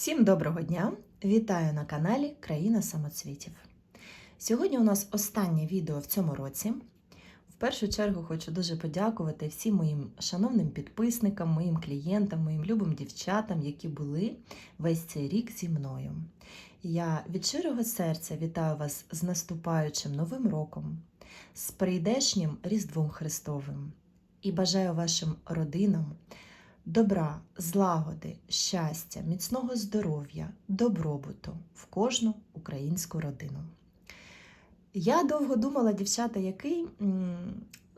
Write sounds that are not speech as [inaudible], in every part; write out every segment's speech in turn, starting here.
Всім доброго дня! Вітаю на каналі Країна самоцвітів. Сьогодні у нас останнє відео в цьому році. В першу чергу хочу дуже подякувати всім моїм шановним підписникам, моїм клієнтам, моїм любим дівчатам, які були весь цей рік зі мною. Я від щирого серця вітаю вас з наступаючим новим роком, з прийдешнім Різдвом Христовим і бажаю вашим родинам добра, злагоди, щастя, міцного здоров'я, добробуту в кожну українську родину. Я довго думала, дівчата, який,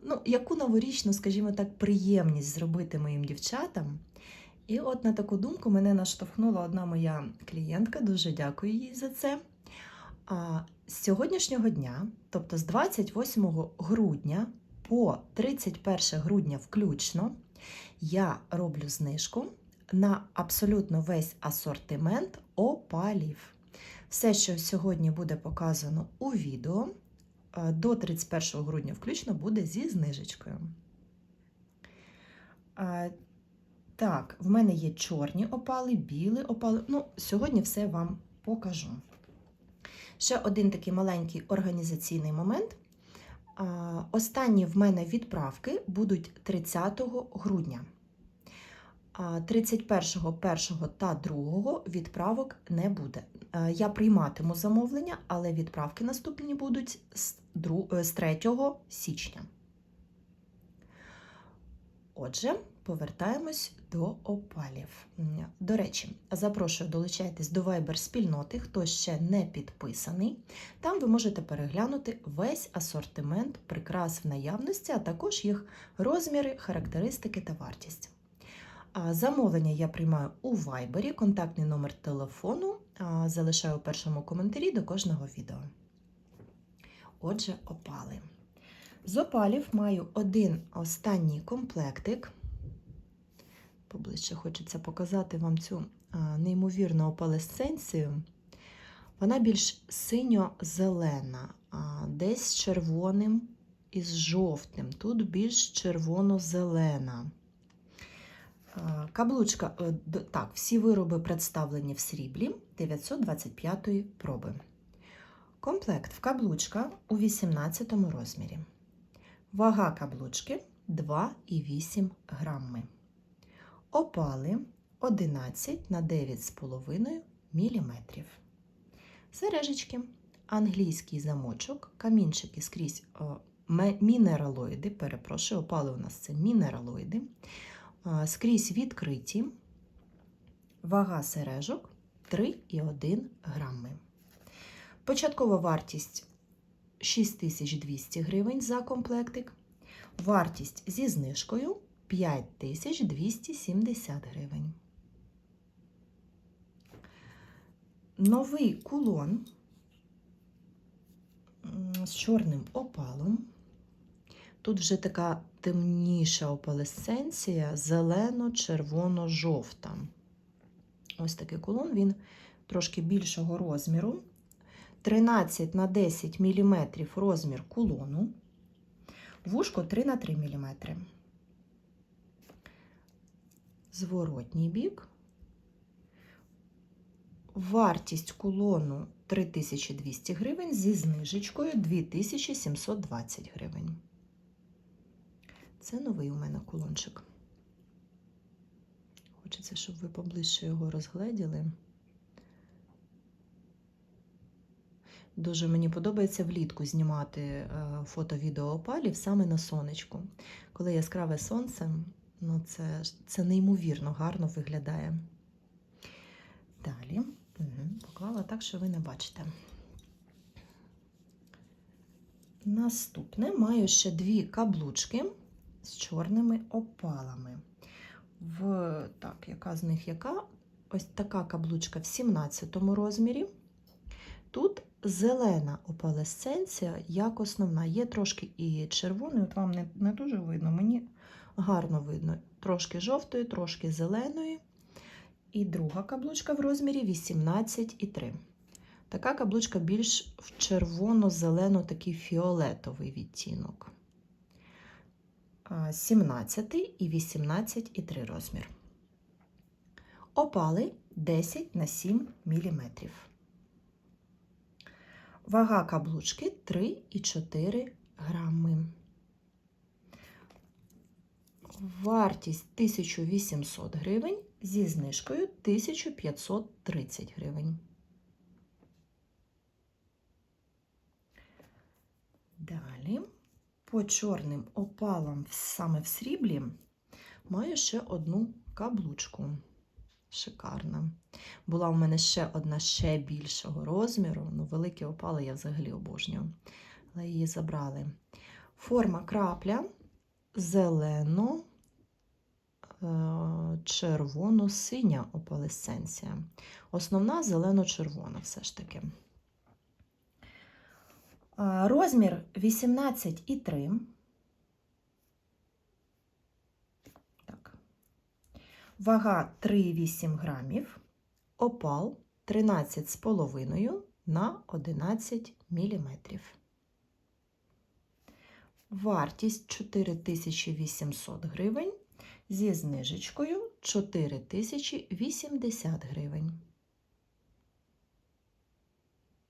ну, яку новорічну, скажімо так, приємність зробити моїм дівчатам. І от на таку думку мене наштовхнула одна моя клієнтка, дуже дякую їй за це. А з сьогоднішнього дня, тобто з 28 грудня по 31 грудня включно, я роблю знижку на абсолютно весь асортимент опалів. Все, що сьогодні буде показано у відео, е, до 31 грудня включно буде зі знижечкою. Е, Так, в мене є чорні опали, білі опали. Ну, сьогодні все вам покажу. Ще один такий маленький організаційний момент. Останні в мене відправки будуть 30 грудня. 31, 1 та 2 відправок не буде. Я прийматиму замовлення, але відправки наступні будуть з 3 січня. Отже, повертаємось до опалів. До речі, запрошую долучайтесь до Viber спільноти, хто ще не підписаний. Там ви можете переглянути весь асортимент прикрас в наявності, а також їх розміри, характеристики та вартість. Замовлення я приймаю у Viber, контактний номер телефону залишаю у першому коментарі до кожного відео. Отже, опали. З опалів маю один останній комплектик. Поближче хочеться показати вам цю неймовірну опалесценцію. Вона більш синьо-зелена, десь червоним і жовтим. Тут більш червоно-зелена. Каблучка, е, так, всі вироби представлені в сріблі 925 проби. Комплект в каблучка у 18 розмірі. Вага каблучки 2,8 грами. Опали 11 на 9,5 мм. Сережечки, англійський замочок, камінчики скрізь о, мінералоїди, перепрошую, опали у нас це мінералоїди, а, скрізь відкриті, вага сережок 3,1 грами. Початкова вартість 6200 гривень за комплектик. Вартість зі знижкою 5270 гривень. Новий кулон з чорним опалом. Тут вже така темніша опалесценція, зелено-червоно-жовта. Ось такий кулон, він трошки більшого розміру. 13 на 10 мм розмір кулону. Вушко 3 на 3 мм. Зворотній бік. Вартість кулону 3200 гривень зі знижечкою 2720 гривень. Це новий у мене кулончик. Хочеться, щоб ви поближче його розгледіли. Дуже мені подобається влітку знімати е, фото-відео опалів саме на сонечку. Коли яскраве сонце, ну це, це неймовірно гарно виглядає. Далі угу. поклала так, що ви не бачите. Наступне маю ще дві каблучки з чорними опалами. В, так, яка з них яка? Ось така каблучка в 17 розмірі. Тут зелена опалесценція, як основна. Є трошки і червоної, от вам не, не дуже видно, мені гарно видно. Трошки жовтої, трошки зеленої. І друга каблучка в розмірі 18,3. Така каблучка більш в червоно-зелено, такий фіолетовий відтінок. 17 і 18,3 розмір. Опали 10 на 7 мм. Вага каблучки 3,4 грами. Вартість 1800 гривень зі знижкою 1530 гривень. Далі по чорним опалам саме в сріблі маю ще одну каблучку. Шикарна. Була в мене ще одна ще більшого розміру. Ну, великі опали я взагалі обожнюю. Але її забрали. Форма крапля зелено, е, червоно-синя опалесценція. Основна зелено-червона все ж таки. А, Розмір 18,3. Так. Вага 3,8 грамів. Опал 13,5 на 11 міліметрів. Вартість 4800 гривень. Зі знижечкою 4080 гривень.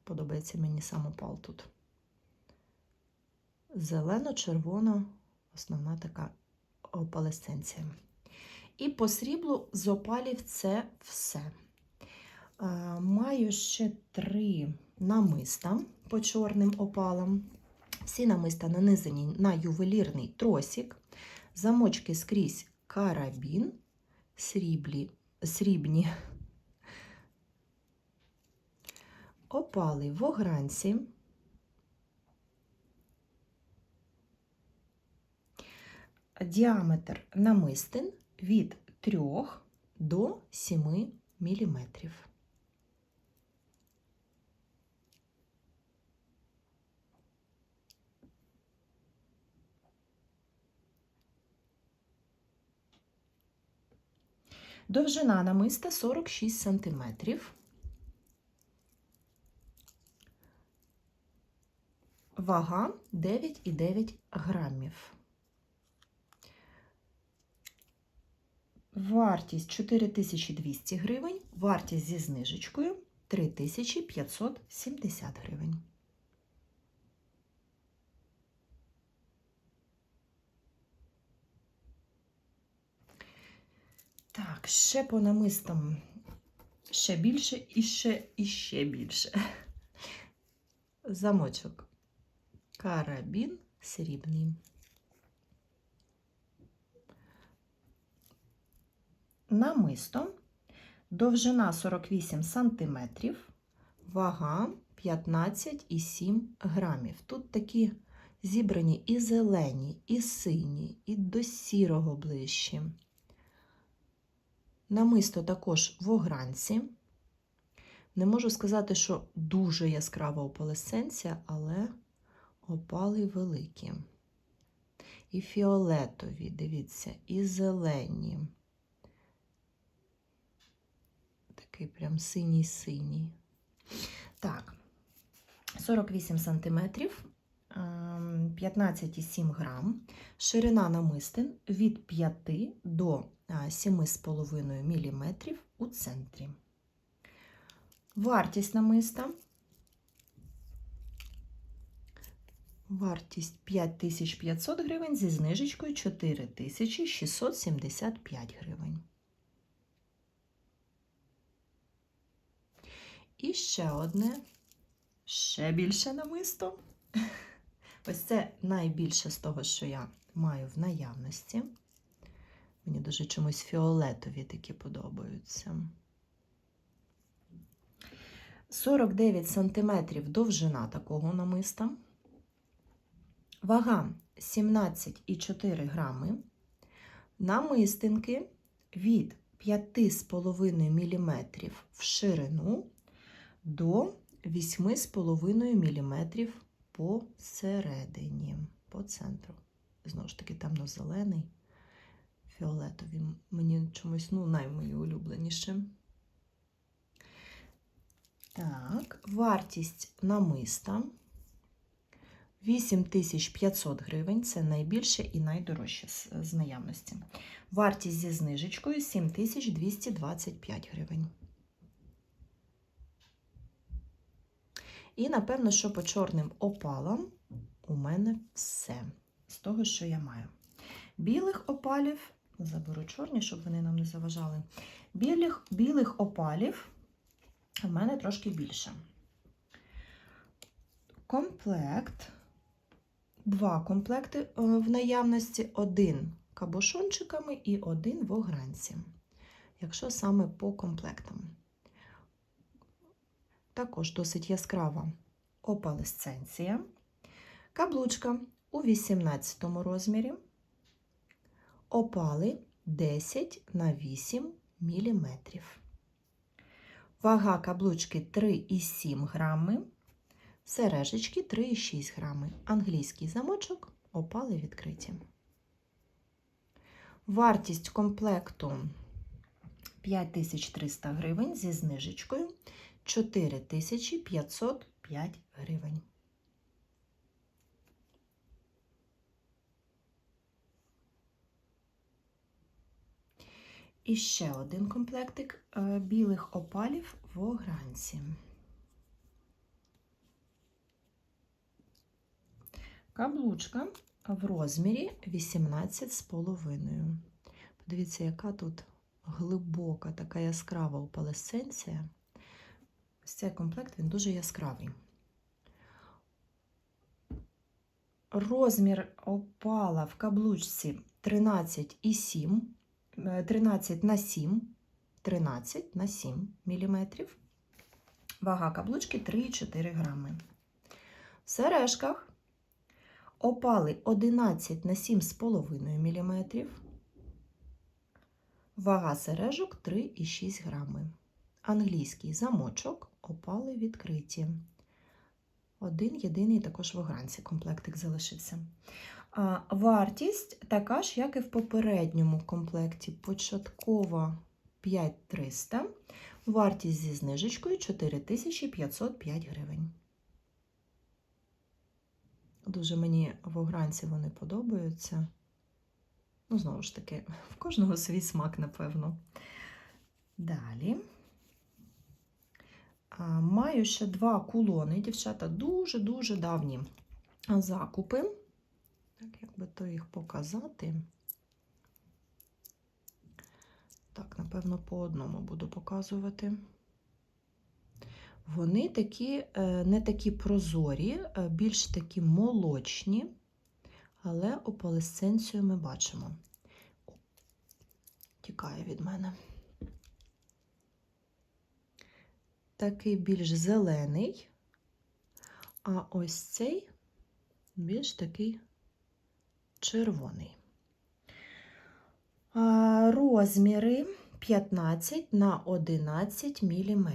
Подобається мені сам опал тут зелено-червона, основна така опалесценція. І по сріблу з опалів це все. Маю ще три намиста по чорним опалам. Всі намиста нанизані на ювелірний тросик, замочки скрізь карабін, сріблі, срібні, опали в огранці. Діаметр намистин від 3 до 7 мм. Довжина намиста 46 см. Вага 9,9 грамів. Вартість 4200 гривень, вартість зі знижечкою 3570 гривень. Так, ще по намистам ще більше і ще і ще більше. Замочок. Карабін срібний. намисто, довжина 48 см, вага 15,7 грамів. Тут такі зібрані і зелені, і сині, і до сірого ближчі. Намисто також в огранці. Не можу сказати, що дуже яскрава опалесценція, але опали великі. І фіолетові, дивіться, і зелені. Такий прям синій-синій. Так, 48 сантиметрів, 15,7 грам, ширина намистин від 5 до 7,5 мм у центрі. Вартість намиста. Вартість 5500 гривень зі знижечкою 4675 гривень. І ще одне, ще більше намисто. [laughs] Ось це найбільше з того, що я маю в наявності. Мені дуже чомусь фіолетові такі подобаються. 49 см довжина такого намиста. Вага 17,4 грами. Намистинки від 5,5 мм в ширину до 8,5 мм посередині, по центру. Знову ж таки, темно-зелений, фіолетовий. Мені чомусь, ну, наймої улюбленіше. Так, вартість намиста 8500 гривень це найбільше і найдорожче з, наявності. Вартість зі знижечкою 7225 гривень. І, напевно, що по чорним опалам у мене все з того, що я маю. Білих опалів, заберу чорні, щоб вони нам не заважали. Білих, білих опалів в мене трошки більше. Комплект. Два комплекти е, в наявності: один кабошончиками і один в огранці. Якщо саме по комплектам. Також досить яскрава опалесценція. Каблучка у 18 розмірі. Опали 10 на 8 мм. Вага каблучки 3,7 грами. Сережечки 3,6 грами. Англійський замочок, опали відкриті. Вартість комплекту 5300 гривень зі знижечкою 4505 гривень. І ще один комплектик е, білих опалів в огранці. Каблучка в розмірі 18,5. Подивіться, яка тут глибока, така яскрава опалесценція. Ось цей комплект він дуже яскравий. Розмір опала в каблучці 13,7, 13 на 7, 13 на 7 мм. Вага каблучки 3,4 грами. В сережках опали 11 на 7,5 мм. Вага сережок 3,6 грами. Англійський замочок, опали відкриті. Один єдиний також в огранці комплектик залишився. А, вартість така ж, як і в попередньому комплекті. Початкова 5300, вартість зі знижечкою 4505 гривень. Дуже мені в огранці вони подобаються. Ну, знову ж таки, в кожного свій смак, напевно. Далі. Маю ще два кулони, дівчата, дуже-дуже давні закупи. Так, як би то їх показати. Так, напевно, по одному буду показувати. Вони такі, е, не такі прозорі, е, більш такі молочні, але опалесценцію ми бачимо. Тікає від мене. Такий більш зелений, а ось цей більш такий червоний. Розміри 15 на 11 мм.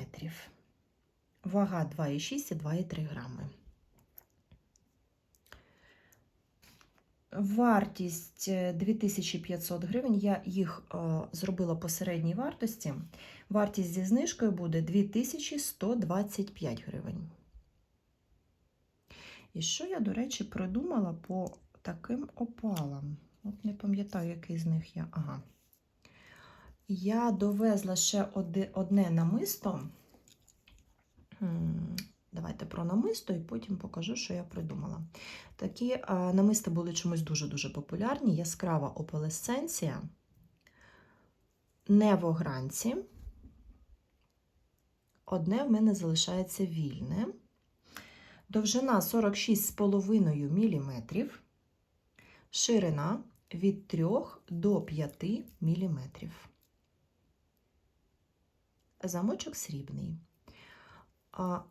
Вага 2,6 і 2,3 грами. Вартість 2500 гривень. Я їх е, зробила по середній вартості. Вартість зі знижкою буде 2125 гривень. І що я, до речі, придумала по таким опалам? От не пам'ятаю, який з них я. Ага. Я довезла ще одне намисто. Давайте про намисто і потім покажу, що я придумала. Такі а, намиста були чомусь дуже-дуже популярні. Яскрава опалесценція, не в огранці. Одне в мене залишається вільне. Довжина 46,5 мм, ширина від 3 до 5 мм. Замочок срібний.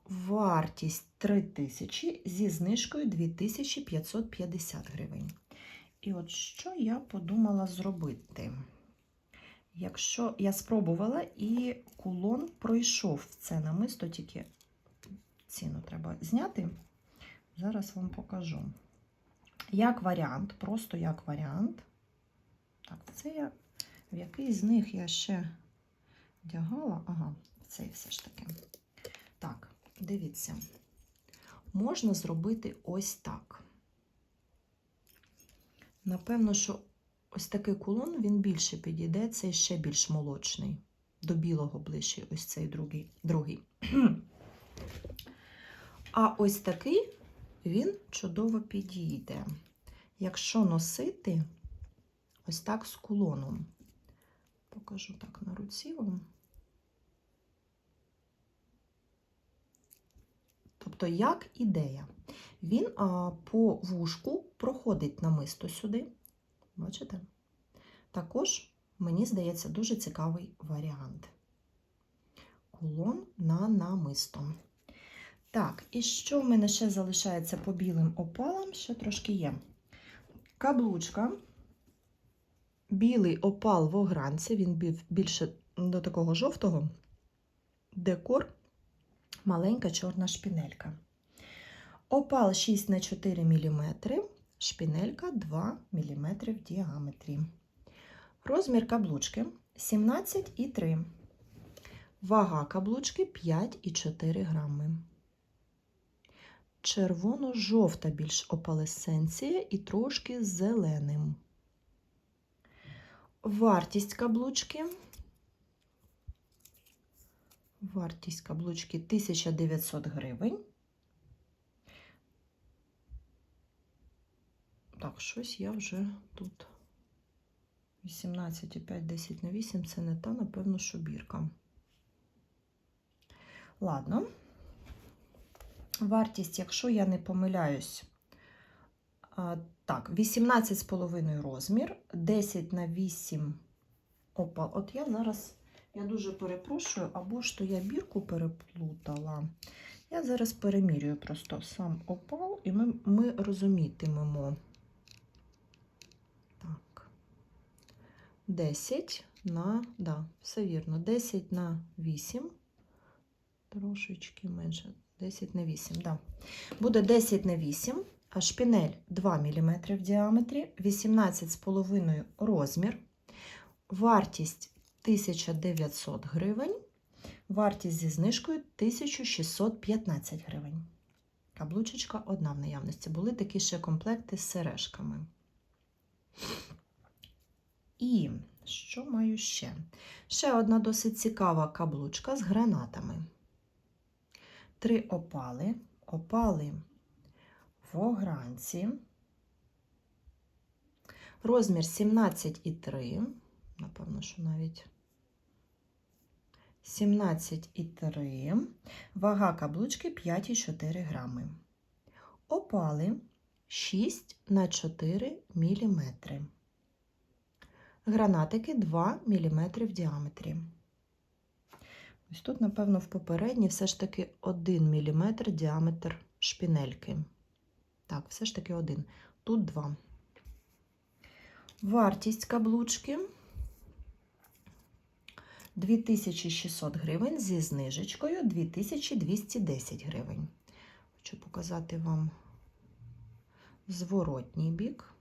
Вартість 3000 зі знижкою 2550 гривень. І от що я подумала зробити? Якщо я спробувала і кулон пройшов це намисто, тільки ціну треба зняти, зараз вам покажу. Як варіант, просто як варіант. Так, це я в який з них я ще вдягала. Ага, цей все ж таки. Так, дивіться, можна зробити ось так. Напевно, що ось такий кулон він більше підійде, цей ще більш молочний, до білого ближче ось цей другий. другий. А ось такий він чудово підійде. Якщо носити ось так з кулоном. Покажу так на руці вам. Тобто, як ідея, він по вушку проходить намисто сюди. Бачите? Також, мені здається, дуже цікавий варіант. Кулон на намисто. Так, і що в мене ще залишається по білим опалам? Ще трошки є. Каблучка. Білий опал в огранці, він більше до такого жовтого. Декор, маленька чорна шпінелька. Опал 6 на 4 мм, шпінелька 2 мм в діаметрі. Розмір каблучки 17,3 Вага каблучки 5,4 грами. Червоно-жовта більш опалесценція і трошки зеленим. Вартість каблучки. Вартість каблучки 1900 гривень. Так, щось я вже тут. 18,5, 10 на 8 це не та, напевно, що бірка. Ладно. Вартість, якщо я не помиляюсь, так, 18,5 розмір, 10 на 8 опал. От я зараз, я дуже перепрошую, або ж то я бірку переплутала. Я зараз перемірюю просто сам опал, і ми, ми розумітимемо. Так. 10 на, да, все вірно, 10 на 8 трошечки менше. 10 на 8, да. Буде 10 на 8, а шпінель 2 мм в діаметрі, 18,5 розмір, вартість 1900 гривень, вартість зі знижкою 1615 гривень. Каблучечка одна в наявності. Були такі ще комплекти з сережками. І що маю ще? Ще одна досить цікава каблучка з гранатами три опали, опали в огранці, розмір 17,3, напевно, що навіть 17,3, вага каблучки 5,4 грами. Опали 6 на 4 мм. Гранатики 2 мм в діаметрі. Ось тут, напевно, в попередній все ж таки 1 мм діаметр шпінельки. Так, все ж таки один. Тут 2. Вартість каблучки 2600 гривень зі знижечкою 2210 гривень. Хочу показати вам зворотній бік.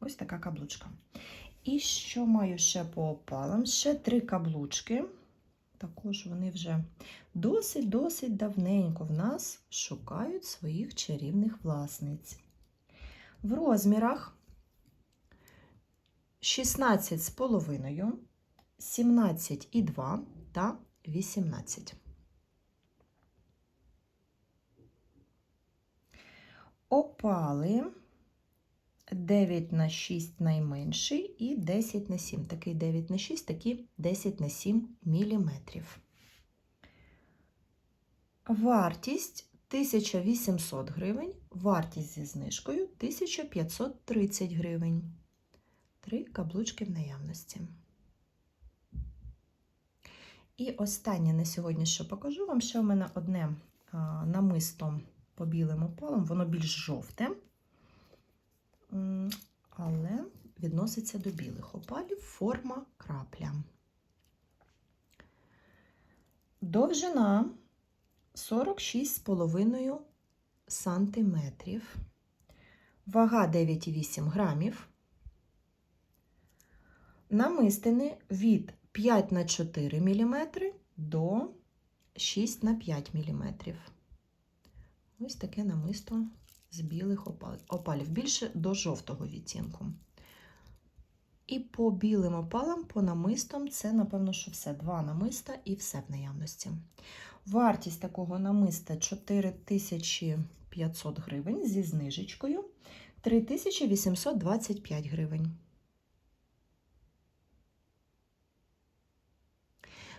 Ось така каблучка. І що маю ще по опалам? Ще три каблучки. Також вони вже досить-досить давненько в нас шукають своїх чарівних власниць. В розмірах 16,5, 17,2 та 18. Опали 9 на 6 найменший і 10 на 7. Такий 9 на 6, такий 10 на 7 міліметрів. Вартість 1800 гривень, вартість зі знижкою 1530 гривень. Три каблучки в наявності. І останнє на сьогодні, що покажу вам, ще в мене одне намисто по білим опалам, воно більш жовте але відноситься до білих опалів форма крапля. Довжина 46,5 сантиметрів, вага 9,8 грамів. Намистини від 5 на 4 мм до 6 на 5 мм. Ось таке намисто з білих опалів, більше до жовтого відтінку. І по білим опалам, по намистам, це, напевно, що все. Два намиста і все в наявності. Вартість такого намиста 4500 гривень зі знижечкою 3825 гривень.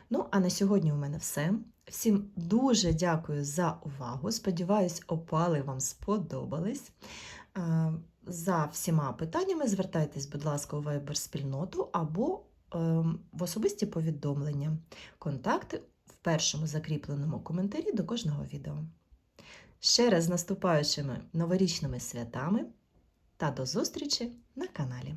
Ну, а на сьогодні у мене все. Всім дуже дякую за увагу. Сподіваюсь, опали вам сподобались. Е, За всіма питаннями звертайтесь, будь ласка, у Viber спільноту або ем, в особисті повідомлення. Контакти першому закріпленому коментарі до кожного відео. Ще раз з наступаючими новорічними святами та до зустрічі на каналі.